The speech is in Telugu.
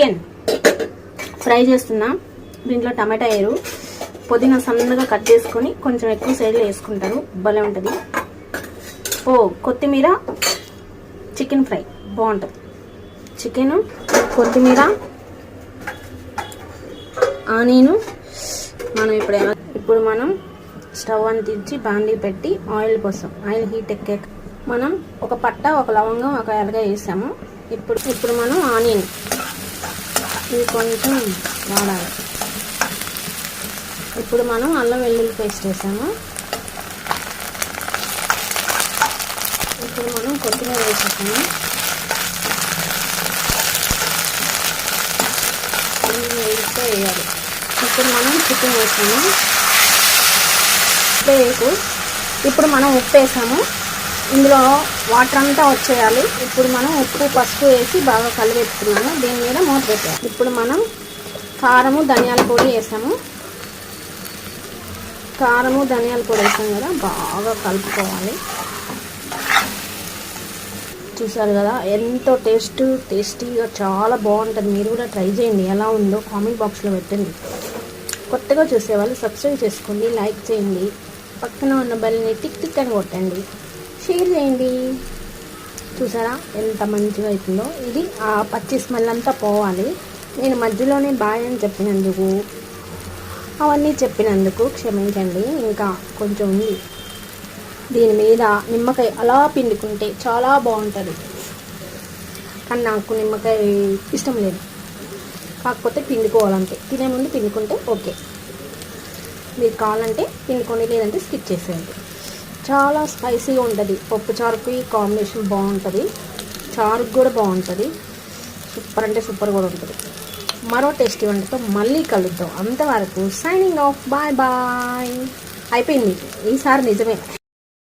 చికెన్ ఫ్రై చేస్తున్నా. దీంట్లో టమాటా వేరు పుదీనా సన్నగా కట్ చేసుకొని కొంచెం ఎక్కువ సైడ్లో వేసుకుంటారు. భలే ఉంటుంది. ఓ కొత్తిమీర చికెన్ ఫ్రై. బాగుంటుంది. చికెను కొత్తిమీర ఆనియను మనం ఇప్పుడు ఇప్పుడు మనం స్టవ్ అని తెచ్చి బాండీ పెట్టి ఆయిల్ పోసాం ఆయిల్ హీట్ ఎక్కాక మనం ఒక పట్ట ఒక లవంగం ఒక ఎలగ వేసాము. ఇప్పుడు ఇప్పుడు మనం ఆనియన్ ఇది కొంచెం వాడాలి. ఇప్పుడు మనం అల్లం వెల్లుల్లి పేస్ట్ వేసాము. ఇప్పుడు మనం కొత్తిమీర వేసేసాము. వేస్తే వేయాలి. ఇప్పుడు మనం చికెన్ వేసాము. ఉప్పు వేయకు ఇప్పుడు మనం ఉప్పు వేసాము. ఇందులో వాటర్ అంతా వచ్చేయాలి. ఇప్పుడు మనం ఉప్పు పసుపు వేసి బాగా కలిపెట్టుకున్నాము. దీని మీద మూత పెట్టాము ఇప్పుడు మనం కారము ధనియాల పొడి వేసాము. కారము ధనియాల పొడి వేసాం కదా బాగా కలుపుకోవాలి. చూసారు కదా ఎంతో టేస్ట్ టేస్టీగా చాలా బాగుంటుంది. మీరు కూడా ట్రై చేయండి ఎలా ఉందో కామెంట్ బాక్స్లో పెట్టండి. కొత్తగా చూసేవాళ్ళు సబ్స్క్రైబ్ చేసుకోండి లైక్ చేయండి. పక్కన ఉన్న బెల్ని టిక్ టిక్ అని కొట్టండి. షేర్ చేయండి చూసారా ఎంత మంచిగా అవుతుందో ఇది ఆ పచ్చి స్మెల్ అంతా పోవాలి. నేను మధ్యలోనే బాయ్ అని చెప్పినందుకు అవన్నీ చెప్పినందుకు క్షమించండి. ఇంకా కొంచెం ఉంది. దీని మీద నిమ్మకాయ అలా పిండుకుంటే చాలా బాగుంటుంది. కానీ నాకు నిమ్మకాయ ఇష్టం లేదు. కాకపోతే పిండుకోవాలంటే తినే ముందు పిండుకుంటే ఓకే. మీరు కావాలంటే పిండుకొని లేదంటే స్కిప్ చేసేయండి. చాలా స్పైసీగా ఉంటుంది. పప్పు చారుకి కాంబినేషన్ బాగుంటుంది. చారుకు కూడా బాగుంటుంది. సూపర్ అంటే సూపర్ కూడా ఉంటుంది. మరో టేస్టీ వంటతో మళ్ళీ కలుద్దాం. అంతవరకు సైనింగ్ ఆఫ్ బాయ్ బాయ్ అయిపోయింది. ఈసారి నిజమే.